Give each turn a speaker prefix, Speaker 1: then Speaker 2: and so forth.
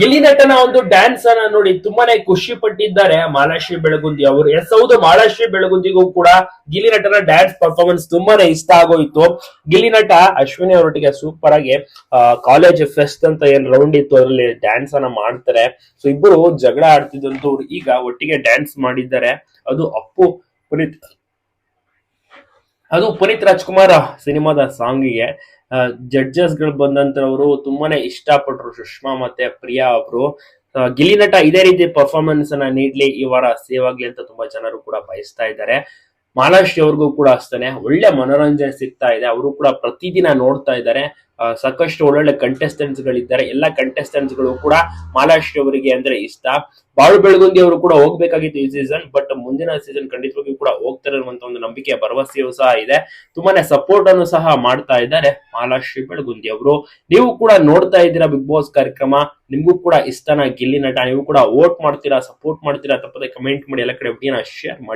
Speaker 1: ಗಿಲ್ಲಿ ನಟನ ಒಂದು ಡ್ಯಾನ್ಸ್ ಅನ್ನ ನೋಡಿ ತುಂಬಾನೇ ಖುಷಿ ಪಟ್ಟಿದ್ದಾರೆ ಮಾಲಾಶ್ರೀ ಬೆಳಗುಂದಿ ಅವರು. ಎಸ್ ಹೌದು, ಮಾಲಾಶ್ರೀ ಬೆಳಗುಂದಿಗೂ ಕೂಡ ಗಿಲ್ಲಿ ನಟನ ಡ್ಯಾನ್ಸ್ ಪರ್ಫಾರ್ಮೆನ್ಸ್ ತುಂಬಾನೇ ಇಷ್ಟ ಆಗೋಯ್ತು. ಗಿಲ್ಲಿ ನಟ ಅಶ್ವಿನಿ ಅವರೊಟ್ಟಿಗೆ ಸೂಪರ್ ಆಗಿ ಕಾಲೇಜ್ ಫೆಸ್ಟ್ ಅಂತ ಏನ್ ರೌಂಡ್ ಇತ್ತು, ಅದರಲ್ಲಿ ಡ್ಯಾನ್ಸ್ ಅನ್ನ ಮಾಡ್ತಾರೆ. ಸೊ ಇಬ್ಬರು ಜಗಳ ಆಡ್ತಿದ್ದಂತವ್ರು ಈಗ ಒಟ್ಟಿಗೆ ಡ್ಯಾನ್ಸ್ ಮಾಡಿದ್ದಾರೆ. ಅದು ಅಪ್ಪು ಪುನೀತ್, ಅದು ಪುನೀತ್ ರಾಜ್ಕುಮಾರ್ ಸಿನಿಮಾದ ಸಾಂಗಿಗೆ ಜಡ್ಜಸ್ಗಳು ಬಂದಂತವರು ತುಂಬಾನೇ ಇಷ್ಟಪಟ್ರು ಸುಷ್ಮಾ ಮತ್ತೆ ಪ್ರಿಯಾ ಅವರು. ಗಿಲ್ಲಿನಟ ಇದೇ ರೀತಿ ಪರ್ಫಾರ್ಮೆನ್ಸ್ ಅನ್ನ ನೀಡ್ಲಿ, ಈ ವಾರ ಸೇವಾಗ್ಲಿ ಅಂತ ತುಂಬಾ ಜನರು ಕೂಡ ಬಯಸ್ತಾ ಇದ್ದಾರೆ. ಮಾಲಾಶ್ರೀ ಅವ್ರಿಗೂ ಕೂಡ ಅಷ್ಟೇ ಒಳ್ಳೆ ಮನೋರಂಜನೆ ಸಿಗ್ತಾ ಇದೆ. ಅವರು ಕೂಡ ಪ್ರತಿದಿನ ನೋಡ್ತಾ ಇದ್ದಾರೆ. ಸಾಕಷ್ಟು ಒಳ್ಳೊಳ್ಳೆ ಕಂಟೆಸ್ಟೆಂಟ್ಸ್ ಗಳಿದ್ದಾರೆ. ಎಲ್ಲ ಕಂಟೆಸ್ಟೆಂಟ್ಸ್ಗಳು ಕೂಡ ಮಾಲಾಶ್ರೀ ಅವರಿಗೆ ಅಂದ್ರೆ ಇಷ್ಟ. ಬಾಳು ಬೆಳಗುಂದಿ ಅವರು ಕೂಡ ಹೋಗ್ಬೇಕಾಗಿತ್ತು ಈ ಸೀಸನ್ ಬಟ್ ಮುಂದಿನ ಸೀಸನ್ ಖಂಡಿತವಾಗಿ ಕೂಡ ಹೋಗ್ತಾರೆ ಅನ್ನುವಂತ ಒಂದು ನಂಬಿಕೆ ಭರವಸೆಯೂ ಸಹ ಇದೆ. ತುಂಬಾನೇ ಸಪೋರ್ಟ್ ಅನ್ನು ಸಹ ಮಾಡ್ತಾ ಇದ್ದಾರೆ ಮಾಲಾಶ್ರೀ ಬೆಳಗುಂದಿ ಅವರು. ನೀವು ಕೂಡ ನೋಡ್ತಾ ಇದ್ದೀರಾ ಬಿಗ್ ಬಾಸ್ ಕಾರ್ಯಕ್ರಮ. ನಿಮ್ಗೂ ಕೂಡ ಇಷ್ಟನ ಗಿಲ್ಲಿ ನಟ. ನೀವು ಕೂಡ ವೋಟ್ ಮಾಡ್ತೀರಾ ಸಪೋರ್ಟ್ ಮಾಡ್ತೀರಾ, ತಪ್ಪದೆ ಕಮೆಂಟ್ ಮಾಡಿ. ಎಲ್ಲ ಕಡೆ ಶೇರ್ ಮಾಡಿ.